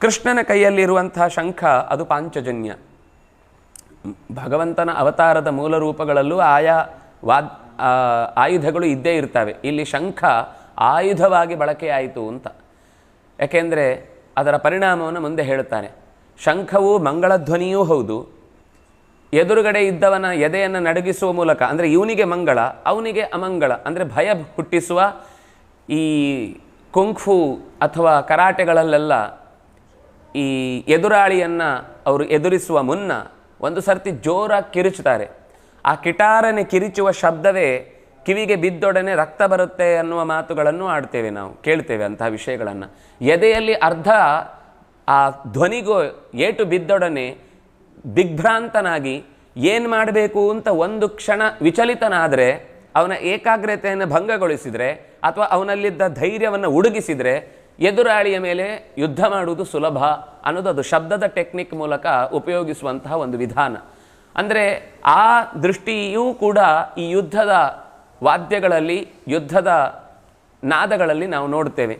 ಕೃಷ್ಣನ ಕೈಯಲ್ಲಿರುವಂತಹ ಶಂಖ ಅದು ಪಾಂಚಜನ್ಯ. ಭಗವಂತನ ಅವತಾರದ ಮೂಲ ರೂಪಗಳಲ್ಲೂ ಆಯಾ ವಾದ್ ಆಯುಧಗಳು ಇದ್ದೇ ಇರ್ತವೆ. ಇಲ್ಲಿ ಶಂಖ ಆಯುಧವಾಗಿ ಬಳಕೆಯಾಯಿತು ಅಂತ. ಯಾಕೆಂದರೆ ಅದರ ಪರಿಣಾಮವನ್ನು ಮುಂದೆ ಹೇಳುತ್ತಾನೆ. ಶಂಖವು ಮಂಗಳಧ್ವನಿಯೂ ಹೌದು. ಎದುರುಗಡೆ ಇದ್ದವನ ಎದೆಯನ್ನು ನಡಗಿಸುವ ಮೂಲಕ, ಅಂದರೆ ಇವನಿಗೆ ಮಂಗಳ, ಅವನಿಗೆ ಅಮಂಗಳ, ಅಂದರೆ ಭಯ ಹುಟ್ಟಿಸುವ ಈ ಕುಂಫು ಅಥವಾ ಕರಾಟೆಗಳಲ್ಲೆಲ್ಲ ಈ ಎದುರಾಳಿಯನ್ನು ಅವರು ಎದುರಿಸುವ ಮುನ್ನ ಒಂದು ಸರ್ತಿ ಜೋರಾಗಿ ಕಿರುಚುತ್ತಾರೆ. ಆ ಕಿಟಾರನೆ ಕಿರಿಚುವ ಶಬ್ದವೇ ಕಿವಿಗೆ ಬಿದ್ದೊಡನೆ ರಕ್ತ ಬರುತ್ತೆ ಅನ್ನುವ ಮಾತುಗಳನ್ನು ಆಡ್ತೇವೆ ನಾವು, ಕೇಳ್ತೇವೆ ಅಂತಹ ವಿಷಯಗಳನ್ನು. ಎದೆಯಲ್ಲಿ ಅರ್ಧ ಆ ಧ್ವನಿಗೂ ಏಟು ಬಿದ್ದೊಡನೆ ದಿಗ್ಭ್ರಾಂತನಾಗಿ ಏನು ಮಾಡಬೇಕು ಅಂತ ಒಂದು ಕ್ಷಣ ವಿಚಲಿತನಾದರೆ, ಅವನ ಏಕಾಗ್ರತೆಯನ್ನು ಭಂಗಗೊಳಿಸಿದರೆ ಅಥವಾ ಅವನಲ್ಲಿದ್ದ ಧೈರ್ಯವನ್ನು ಉಡುಗಿಸಿದರೆ ಎದುರಾಳಿಯ ಮೇಲೆ ಯುದ್ಧ ಮಾಡುವುದು ಸುಲಭ ಅನ್ನೋದು ಅದು ಶಬ್ದದ ಟೆಕ್ನಿಕ್ ಮೂಲಕ ಉಪಯೋಗಿಸುವಂತಹ ಒಂದು ವಿಧಾನ. ಅಂದರೆ ಆ ದೃಷ್ಟಿಯೂ ಕೂಡ ಈ ಯುದ್ಧದ ವಾದ್ಯಗಳಲ್ಲಿ, ಯುದ್ಧದ ನಾದಗಳಲ್ಲಿ ನಾವು ನೋಡ್ತೇವೆ.